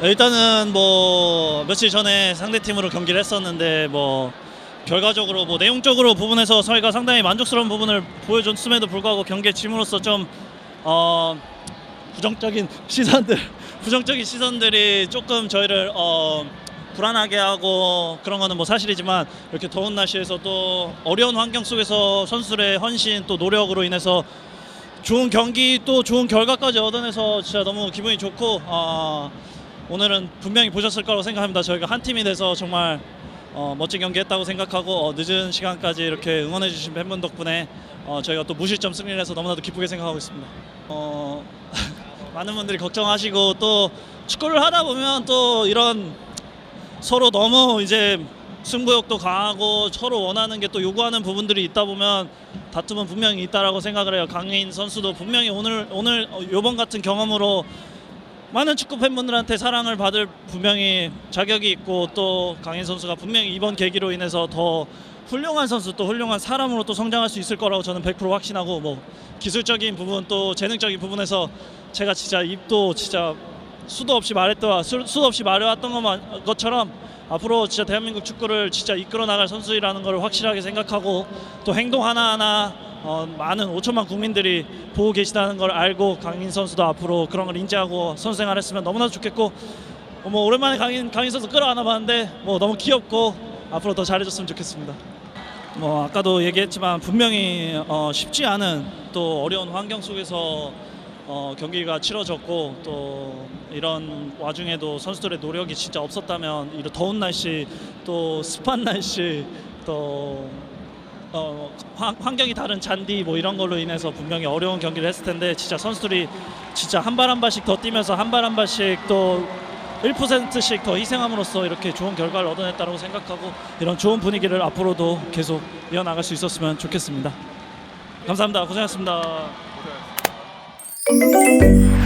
일단은 뭐 며칠 전에 상대 팀으로 경기를 했었는데 뭐 결과적으로 뭐 내용적으로 부분에서 저희가 상당히 만족스러운 부분을 보여줬음에도 불구하고 경기에 짐으로써 좀 어, 부정적인 시선들 부정적인 시선들이 조금 저희를 어, 불안하게 하고 그런 거는 뭐 사실이지만 이렇게 더운 날씨에서 또 어려운 환경 속에서 선수들의 헌신 또 노력으로 인해서 좋은 경기 또 좋은 결과까지 얻어내서 진짜 너무 기분이 좋고 어, 오늘은 분명히 보셨을 거라고 생각합니다. 저희가 한 팀이 돼서 정말 어, 멋진 경기 했다고 생각하고 어, 늦은 시간까지 이렇게 응원해 주신 팬분 덕분에 어, 저희가 또 무실점 승리를 해서 너무나도 기쁘게 생각하고 있습니다. 어, 많은 분들이 걱정하시고 또 축구를 하다 보면 또 이런 서로 너무 이제 승부욕도 강하고 서로 원하는 게 또 요구하는 부분들이 있다 보면 다툼은 분명히 있다라고 생각을 해요. 강인 선수도 분명히 오늘 오늘 어, 요번 같은 경험으로 많은 축구 팬분들한테 사랑을 받을 분명히 자격이 있고 또 강인 선수가 분명히 이번 계기로 인해서 더 훌륭한 선수 또 훌륭한 사람으로 또 성장할 수 있을 거라고 저는 100% 확신하고 뭐 기술적인 부분 또 재능적인 부분에서 제가 진짜 입도 진짜 수도 없이 말했던 수- 수도 없이 말해왔던 것만- 것처럼 앞으로 진짜 대한민국 축구를 진짜 이끌어 나갈 선수이라는 걸 확실하게 생각하고 또 행동 하나하나 어, 많은 5천만 국민들이 보고 계시다는 걸 알고 강인 선수도 앞으로 그런 걸 인지하고 선수 생활 했으면 너무나 좋겠고 어, 뭐 오랜만에 강인 강인 선수 끌어안아 봤는데 뭐 너무 귀엽고 앞으로 더 잘해줬으면 좋겠습니다. 뭐 아까도 얘기했지만 분명히 어, 쉽지 않은 또 어려운 환경 속에서 어, 경기가 치러졌고 또 이런 와중에도 선수들의 노력이 진짜 없었다면 이런 더운 날씨 또 습한 날씨 또 어, 환- 환경이 다른 잔디 뭐 이런 걸로 인해서 분명히 어려운 경기를 했을 텐데 진짜 선수들이 진짜 한 발 한 발씩 더 뛰면서 한 발 한 발씩 또 1%씩 더 희생함으로써 이렇게 좋은 결과를 얻어냈다고 생각하고 이런 좋은 분위기를 앞으로도 계속 이어나갈 수 있었으면 좋겠습니다. 감사합니다. 고생하셨습니다. 고생하셨습니다.